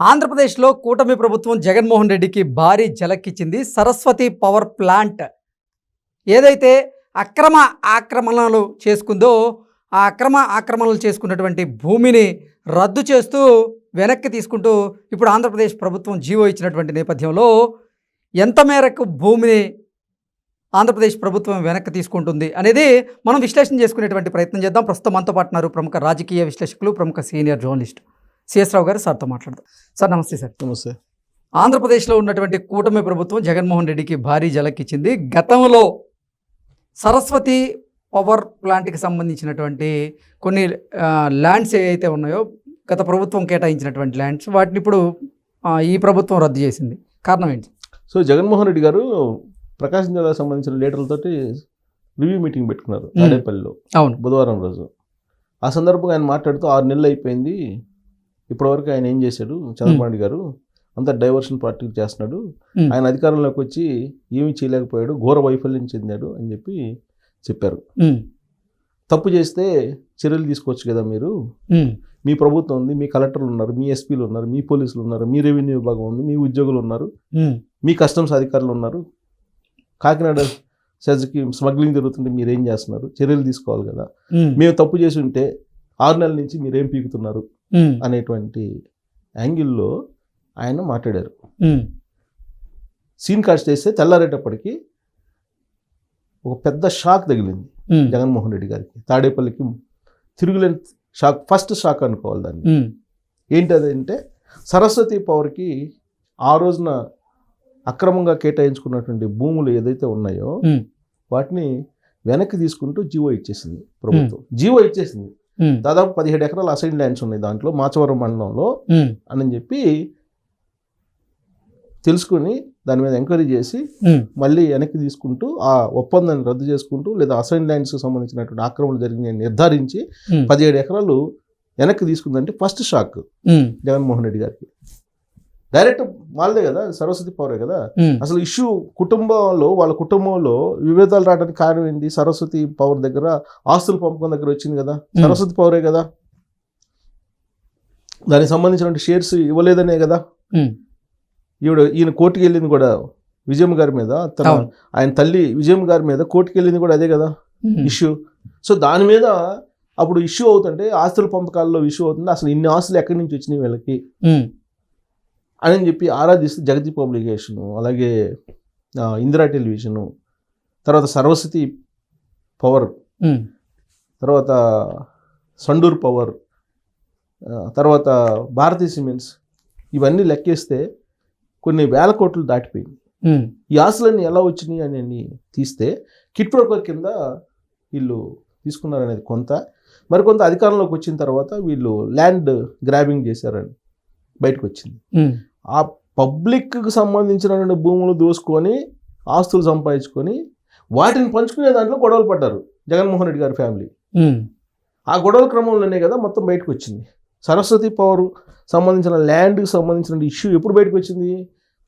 ఆంధ్రప్రదేశ్లో కూటమి ప్రభుత్వం జగన్మోహన్ రెడ్డికి భారీ జలక్కిచ్చింది సరస్వతి పవర్ ప్లాంట్. ఏదైతే అక్రమ ఆక్రమణలు చేసుకుందో ఆ అక్రమ ఆక్రమణలు చేసుకున్నటువంటి భూమిని రద్దు చేస్తూ వెనక్కి తీసుకుంటూ ఇప్పుడు ఆంధ్రప్రదేశ్ ప్రభుత్వం జీవో ఇచ్చినటువంటి నేపథ్యంలో ఎంత మేరకు భూమిని ఆంధ్రప్రదేశ్ ప్రభుత్వం వెనక్కి తీసుకుంటుంది అనేది మనం విశ్లేషణ చేసుకునేటువంటి ప్రయత్నం చేద్దాం. ప్రస్తుతం మనతో పాటున్నారు ప్రముఖ రాజకీయ విశ్లేషకులు ప్రముఖ సీనియర్ జర్నలిస్ట్ సిఎస్ రావు గారు సార్తో మాట్లాడదాం. సార్ నమస్తే సార్. నమస్తే. ఆంధ్రప్రదేశ్లో ఉన్నటువంటి కూటమి ప్రభుత్వం జగన్మోహన్ రెడ్డికి భారీ జలకిచ్చింది. గతంలో సరస్వతి పవర్ ప్లాంట్కి సంబంధించినటువంటి కొన్ని ల్యాండ్స్ ఏవైతే ఉన్నాయో గత ప్రభుత్వం కేటాయించినటువంటి ల్యాండ్స్ వాటిని ఇప్పుడు ఈ ప్రభుత్వం రద్దు చేసింది. కారణం ఏంటి? సో జగన్మోహన్ రెడ్డి గారు ప్రకాశం జిల్లాకు సంబంధించిన లీడర్లతోటి రివ్యూ మీటింగ్ పెట్టుకున్నారు మ్మ్. తాడేపల్లిలో అవును. బుధవారం రోజు. ఆ సందర్భంగా ఆయన మాట్లాడుతూ ఆరు నెలలు అయిపోయింది. ఇప్పటివరకు ఆయన ఏం చేశాడు? చంద్రబాబు గారు అంత డైవర్షన్ పార్టీ చేస్తున్నాడు. ఆయన అధికారంలోకి వచ్చి ఏమీ చేయలేకపోయాడు ఘోర వైఫల్యం చెందాడు అని చెప్పి చెప్పారు. తప్పు చేస్తే చర్యలు తీసుకోవచ్చు కదా మీరు? మీ ప్రభుత్వం ఉంది మీ కలెక్టర్లు ఉన్నారు మీ ఎస్పీలు ఉన్నారు మీ పోలీసులు ఉన్నారు మీ రెవెన్యూ విభాగం ఉంది మీ ఉద్యోగులు ఉన్నారు మీ కస్టమ్స్ అధికారులు ఉన్నారు. కాకినాడ సెజ్కి స్మగ్లింగ్ జరుగుతుంటే మీరేం చేస్తున్నారు? చర్యలు తీసుకోవాలి కదా. మేము. తప్పు చేసి ఉంటే ఆరు నెలల నుంచి మీరేం పీకుతున్నారు? అనేటువంటి యాంగిల్లో ఆయన మాట్లాడారు. సీన్ కాస్ట్ చేస్తే తెల్లారేటప్పటికి ఒక పెద్ద షాక్ తగిలింది జగన్మోహన్ రెడ్డి గారికి. తాడేపల్లికి తిరుగులేని షాక్ ఫస్ట్ షాక్ అనుకోవాలి దాన్ని. ఏంటి అదంటే సరస్వతి పవర్కి ఆ రోజున అక్రమంగా కేటాయించుకున్నటువంటి భూములు ఏదైతే ఉన్నాయో వాటిని వెనక్కి తీసుకుంటూ జీవో ఇచ్చేసింది ప్రభుత్వం. జీవో ఇచ్చేసింది. దాదాపు పదిహేడు ఎకరాల అసైన్ ల్యాండ్స్ ఉన్నాయి దాంట్లో మాచవరం మండలంలో. అని చెప్పి తెలుసుకుని దాని మీద ఎంక్వైరీ చేసి మళ్ళీ వెనక్కి తీసుకుంటూ ఆ ఒప్పందాన్ని రద్దు చేసుకుంటూ లేదా అసైన్ ల్యాండ్స్కి సంబంధించినటువంటి ఆక్రమణ జరిగినాయి నిర్ధారించి పదిహేడు ఎకరాలు వెనక్కి తీసుకుందంటే ఫస్ట్ షాక్ జగన్మోహన్ రెడ్డి గారికి. డైరెక్ట్ వాళ్ళదే కదా సరస్వతి పవరే కదా? అసలు ఇష్యూ కుటుంబంలో వాళ్ళ కుటుంబంలో విభేదాలు రావడానికి కారణం ఏంటి సరస్వతి పవర్ దగ్గర ఆస్తుల పంపకం దగ్గర వచ్చింది కదా? సరస్వతి పవరే కదా? దానికి సంబంధించిన షేర్స్ ఇవ్వలేదనే కదా? ఈవిడ ఈయన కోర్టుకి వెళ్ళింది కూడా విజయమ్మ గారి మీద తన. ఆయన తల్లి విజయమ్మ గారి మీద కోర్టుకి వెళ్ళింది కూడా అదే కదా? ఇష్యూ. సో దాని మీద అప్పుడు ఇష్యూ అవుతుంటే ఆస్తుల పంపకాల్లో ఇష్యూ అవుతుంది. అసలు ఇన్ని ఆస్తులు ఎక్కడి నుంచి వచ్చినాయి వీళ్ళకి? అని చెప్పి ఆరాధిస్తే జగతి పబ్లికేషను అలాగే ఇందిరా టెలివిజను తర్వాత సరస్వతి పవర్ తర్వాత సండూర్ పవర్ తర్వాత భారతీ సిమెంట్స్ ఇవన్నీ లెక్కేస్తే కొన్ని వేల కోట్లు దాటిపోయింది. ఈ ఆస్తులన్నీ ఎలా వచ్చినాయి అని తీస్తే కిట్ ప్రోకర్ కింద వీళ్ళు తీసుకున్నారనేది కొంత. మరికొంత అధికారంలోకి వచ్చిన తర్వాత వీళ్ళు ల్యాండ్ గ్రాబింగ్ చేశారని బయటకు వచ్చింది. ఆ పబ్లిక్కి సంబంధించినటువంటి భూములు దోసుకొని ఆస్తులు సంపాదించుకొని వాటిని పంచుకునే దాంట్లో గొడవలు పడ్డారు జగన్మోహన్ రెడ్డి గారి ఫ్యామిలీ. ఆ గొడవల క్రమంలోనే కదా మొత్తం బయటకు వచ్చింది సరస్వతి పవర్ సంబంధించిన ల్యాండ్కి సంబంధించిన ఇష్యూ ఎప్పుడు బయటకు వచ్చింది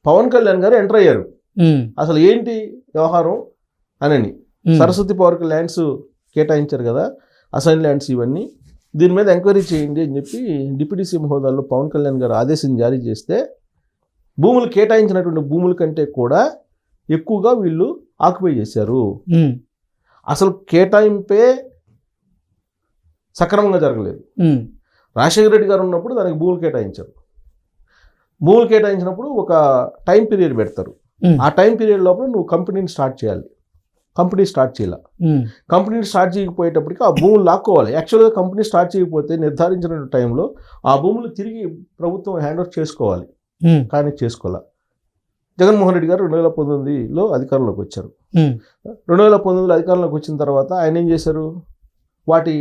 పవన్ కళ్యాణ్ గారు ఎంటర్ అయ్యారు. అసలు ఏంటి వ్యవహారం అనని. సరస్వతి పవర్కి ల్యాండ్స్ కేటాయించారు కదా అసైన్ ల్యాండ్స్ ఇవన్నీ. దీని మీద ఎంక్వైరీ చేయండి అని చెప్పి డిప్యూటీ సీఎం హోదాలో పవన్ కళ్యాణ్ గారు ఆదేశం జారీ చేస్తే భూములు కేటాయించినటువంటి భూముల కంటే కూడా ఎక్కువగా వీళ్ళు ఆక్యుపై చేశారు. అసలు కేటాయింపే సక్రమంగా జరగలేదు. రాజశేఖర రెడ్డి గారు ఉన్నప్పుడు దానికి భూములు కేటాయించారు. భూములు కేటాయించినప్పుడు ఒక టైం పీరియడ్ పెడతారు. ఆ టైం పీరియడ్ లోపల నువ్వు కంపెనీని స్టార్ట్ చేయాలి. కంపెనీ స్టార్ట్ చేయాలి. ఉమ్, కంపెనీని స్టార్ట్ చేయకపోయేటప్పటికి ఆ భూములు లాక్కోవాలి. యాక్చువల్గా కంపెనీ స్టార్ట్ చేయకపోతే నిర్ధారించిన టైంలో ఆ భూములు తిరిగి ప్రభుత్వం హ్యాండ్ ఓవర్ చేసుకోవాలి. కానీ చేసుకోవాలి జగన్మోహన్ రెడ్డి గారు రెండు వేల పంతొమ్మిదిలో అధికారంలోకి వచ్చారు. రెండు వేల పంతొమ్మిదిలో అధికారంలోకి వచ్చిన తర్వాత ఆయన ఏం చేశారు? వాటి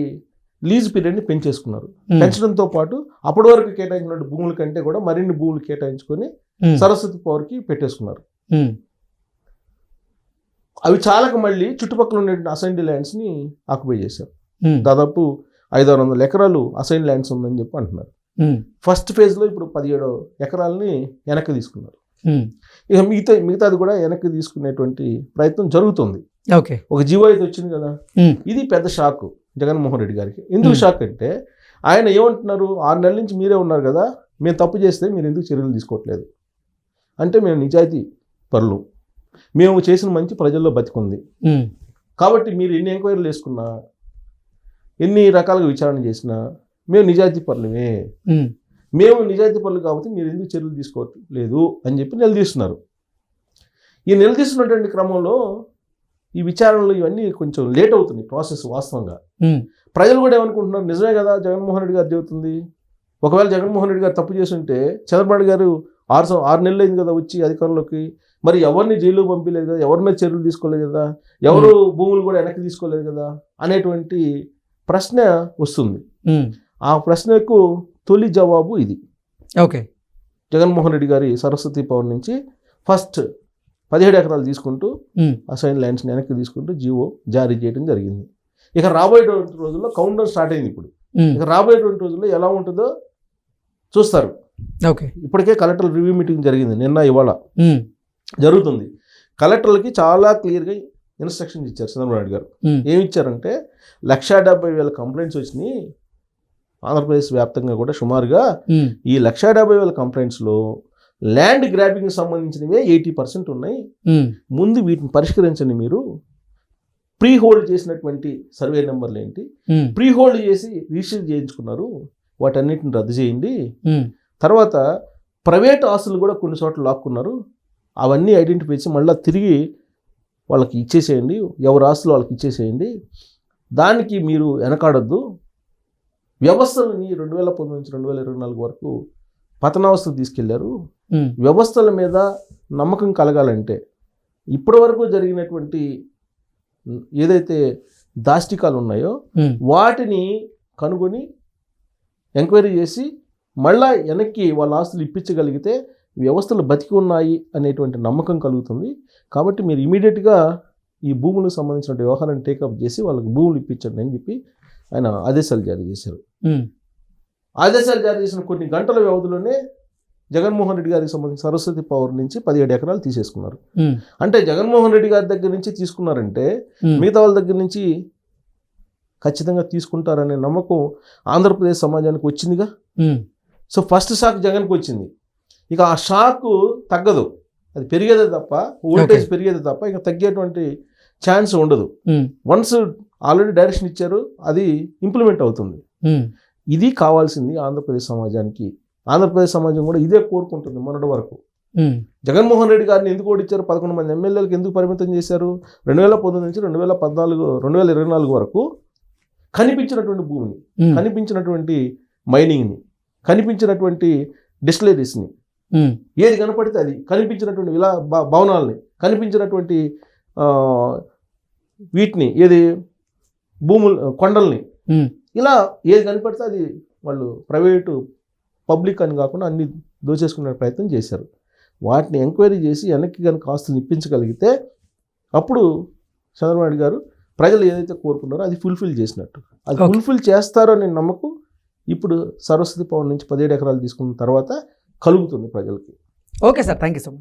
లీజ్ పీరియడ్ని పెంచేసుకున్నారు. పెంచడంతో పాటు అప్పటి వరకు కేటాయించిన భూముల కంటే కూడా మరిన్ని భూములు కేటాయించుకొని సరస్వతి పవర్కి పెట్టేసుకున్నారు. అవి చాలక మళ్ళీ చుట్టుపక్కల ఉండే అసైన్డ్ ల్యాండ్స్ని ఆక్యుపై చేశారు. దాదాపు ఐదు ఆరు వందల ఎకరాలు అసైన్ ల్యాండ్స్ ఉందని చెప్పి అంటున్నారు. ఫస్ట్ ఫేజ్లో ఇప్పుడు పదిహేడు ఎకరాలని వెనక్కి తీసుకున్నారు. ఇక మిగతా మిగతాది కూడా వెనక్కి తీసుకునేటువంటి ప్రయత్నం జరుగుతుంది. ఓకే. ఒక జీవో అయితే వచ్చింది కదా? ఇది పెద్ద షాక్ జగన్మోహన్ రెడ్డి గారికి. ఎందుకు. షాక్ అంటే ఆయన ఏమంటున్నారు? ఆరు నెలల నుంచి మీరే ఉన్నారు కదా మేము తప్పు చేస్తే మీరు ఎందుకు చర్యలు తీసుకోవట్లేదు? అంటే మేము నిజాయితీ పరులు. మేము చేసిన మంచి ప్రజల్లో బతికుంది. కాబట్టి మీరు ఎన్ని ఎంక్వైరీలు వేసుకున్నా ఎన్ని రకాలుగా విచారణ చేసినా మేము నిజాయితీ పరులమే. ఉమ్, మేము నిజాయితీ పనులు కాబట్టి మీరు ఎందుకు చర్యలు తీసుకోవట్లేదు అని చెప్పి నిలదీస్తున్నారు. ఈ నిలదీస్తున్నటువంటి క్రమంలో ఈ విచారణలు ఇవన్నీ కొంచెం లేట్ అవుతుంది ప్రాసెస్ వాస్తవంగా. ప్రజలు కూడా ఏమనుకుంటున్నారు? నిజమే కదా జగన్మోహన్ రెడ్డి గారు చెబుతుంది. ఒకవేళ జగన్మోహన్ రెడ్డి గారు తప్పు చేస్తుంటే చంద్రబాబు గారు ఆరు ఆరు నెలలు అయింది కదా వచ్చి అధికారంలోకి. మరి ఎవరిని జైలు పంపించలేదు కదా? ఎవరి మీద చర్యలు తీసుకోలేదు కదా? ఎవరు భూములు కూడా వెనక్కి తీసుకోలేదు కదా? అనేటువంటి ప్రశ్న వస్తుంది. ఆ ప్రశ్నకు తొలి జవాబు ఇది. ఓకే. జగన్మోహన్ రెడ్డి గారి సరస్వతి పవన్ నుంచి ఫస్ట్ పదిహేడు ఎకరాలు తీసుకుంటూ అసైన్ ల్యాండ్స్ని వెనక్కి తీసుకుంటూ జీవో జారీ చేయడం జరిగింది. ఇక రాబోయేటువంటి రోజుల్లో కౌంటర్ స్టార్ట్ అయింది ఇప్పుడు. ఇక రాబోయేటువంటి రోజుల్లో ఎలా ఉంటుందో చూస్తారు. ఓకే. ఇప్పటికే కలెక్టర్ రివ్యూ మీటింగ్ జరిగింది నిన్న ఇవాళ. జరుగుతుంది. కలెక్టర్లకి చాలా క్లియర్గా ఇన్స్ట్రక్షన్స్ ఇచ్చారు చంద్రబాబు నాయుడు గారు. ఏమి ఇచ్చారంటే లక్షా డెబ్బై వేల కంప్లైంట్స్ వచ్చినాయి. ఆంధ్రప్రదేశ్ వ్యాప్తంగా కూడా సుమారుగా ఈ లక్షా డెబ్బై వేల కంప్లైంట్స్లో ల్యాండ్ గ్రాబింగ్ సంబంధించినవే ఎయిటీ పర్సెంట్ ఉన్నాయి. ముందు వీటిని పరిష్కరించండి మీరు. ప్రీ హోల్డ్ చేసినటువంటి సర్వే నెంబర్లు ఏంటి? ప్రీ హోల్డ్ చేసి రిజిస్టర్ చేయించుకున్నారు. వాటన్నిటిని రద్దు చేయండి. తర్వాత ప్రైవేట్ ఆస్తులు కూడా కొన్ని చోట్ల లాక్కున్నారు. అవన్నీ ఐడెంటిఫై చేసి మళ్ళీ తిరిగి వాళ్ళకి ఇచ్చేసేయండి. ఎవరి ఆస్తులు వాళ్ళకి ఇచ్చేసేయండి. దానికి మీరు వెనకాడొద్దు. వ్యవస్థలని రెండు వేల పంతొమ్మిది నుంచి రెండు వేల ఇరవై నాలుగు వరకు పతనావస్థకు తీసుకెళ్ళారు. వ్యవస్థల మీద నమ్మకం కలగాలంటే ఇప్పటి వరకు జరిగినటువంటి ఏదైతే దాష్టికాలు ఉన్నాయో వాటిని కనుగొని ఎంక్వైరీ చేసి మళ్ళా వెనక్కి వాళ్ళ ఆస్తులు ఇప్పించగలిగితే వ్యవస్థలు బతికి ఉన్నాయి అనేటువంటి నమ్మకం కలుగుతుంది. కాబట్టి మీరు ఇమీడియట్గా ఈ భూములకు సంబంధించిన వ్యవహారాన్ని టేకప్ చేసి వాళ్ళకి భూములు ఇప్పించండి అని చెప్పి ఆయన ఆదేశాలు జారీ చేశారు. ఆదేశాలు జారీ చేసిన కొన్ని గంటల వ్యవధిలోనే జగన్మోహన్ రెడ్డి గారికి సంబంధించిన సరస్వతి పవర్ నుంచి పదిహేడు ఎకరాలు తీసేసుకున్నారు. అంటే జగన్మోహన్ రెడ్డి గారి దగ్గర నుంచి తీసుకున్నారంటే మిగతా వాళ్ళ దగ్గర నుంచి ఖచ్చితంగా తీసుకుంటారనే నమ్మకం ఆంధ్రప్రదేశ్ సమాజానికి వచ్చిందిగా? సో ఫస్ట్ షాక్ జగన్కి వచ్చింది. ఇక ఆ షాక్ తగ్గదు. అది పెరిగేదే తప్ప Okay. పెరిగేదే తప్ప ఇక తగ్గేటువంటి ఛాన్స్ ఉండదు. వన్స్ ఆల్రెడీ డైరెక్షన్ ఇచ్చారు అది ఇంప్లిమెంట్ అవుతుంది. ఇది కావాల్సింది ఆంధ్రప్రదేశ్ సమాజానికి. ఆంధ్రప్రదేశ్ సమాజం కూడా ఇదే కోరుకుంటుంది మొన్నటి వరకు. జగన్మోహన్ రెడ్డి గారిని ఎందుకు ఓడించారు పదకొండు మంది ఎమ్మెల్యేలకు ఎందుకు పరిమితం చేశారు? రెండు వేల పంతొమ్మిది నుంచి రెండు వేల పద్నాలుగు రెండు వేల ఇరవై నాలుగు వరకు కనిపించినటువంటి భూమిని కనిపించినటువంటి మైనింగ్ని కనిపించినటువంటి డిస్టిలరీస్ని ఏది కనపడితే అది కనిపించినటువంటి విలా భవనాల్ని కనిపించినటువంటి వీటిని ఏది భూములు కొండల్ని. ఇలా ఏది కనపడితే అది వాళ్ళు ప్రైవేటు పబ్లిక్ అని కాకుండా అన్ని దోచేసుకునే ప్రయత్నం చేశారు. వాటిని ఎంక్వైరీ చేసి వెనక్కి కనుక ఆస్తులు ఇప్పించగలిగితే అప్పుడు చంద్రబాబు నాయుడు గారు ప్రజలు ఏదైతే కోరుకున్నారో అది ఫుల్ఫిల్ చేసినట్టు. అది. ఫుల్ఫిల్ చేస్తారో అనే నమ్మకం ఇప్పుడు సరస్వతి పవన్ నుంచి పదిహేడు ఎకరాలు తీసుకున్న తర్వాత కలుగుతుంది ప్రజలకి. Okay sir thank you so much